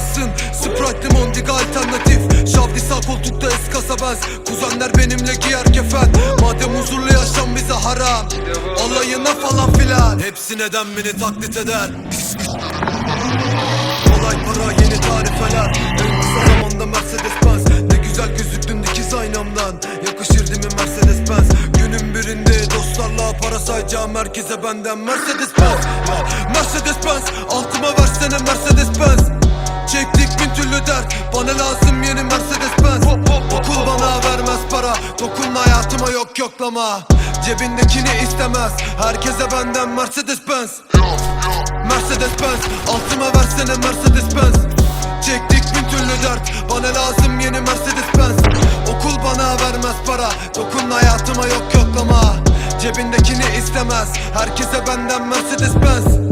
sen yapamazsın Sprite limondik alternatif. Şavdi sağ koltukta eskasa benz Kuzenler benimle giyer kefen. Madem huzurlu yaşam bize haram. Alayına falan filan. Hepsi neden beni taklit eder? Kolay para yeni tarifeler. En kısa zamanda Mercedes Benz. Ne güzel gözüktün dikiz aynamdan. Yakışır değil mi Mercedes Benz? Günün birinde dostlarla para sayacağım Herkese benden Mercedes Benz Türlü dert Bana lazım yeni Mercedes Benz. Okul bana vermez para. Dokun hayatıma yok yoklama. Cebindekini istemez. Herkese benden Mercedes Benz. Mercedes Benz. Altıma versene Mercedes Benz. Çektik bin türlü dert. Bana lazım yeni Mercedes Benz. Okul bana vermez para. Dokun hayatıma yok yoklama. Cebindekini istemez. Herkese benden Mercedes Benz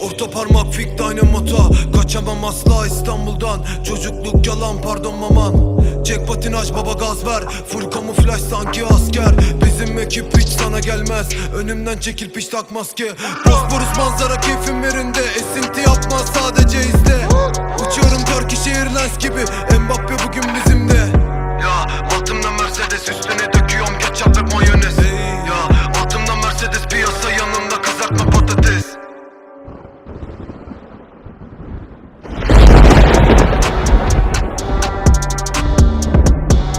Orta parmak fik dynamota. Kaçamam asla İstanbul'dan. Çocukluk yalan pardon maman. Çek patinaj baba gaz ver. Full kamuflaj sanki asker. Bizim ekip hiç sana gelmez. Önümden çekil piş takmaz ki Bosporus manzara keyfim yerinde. Esinti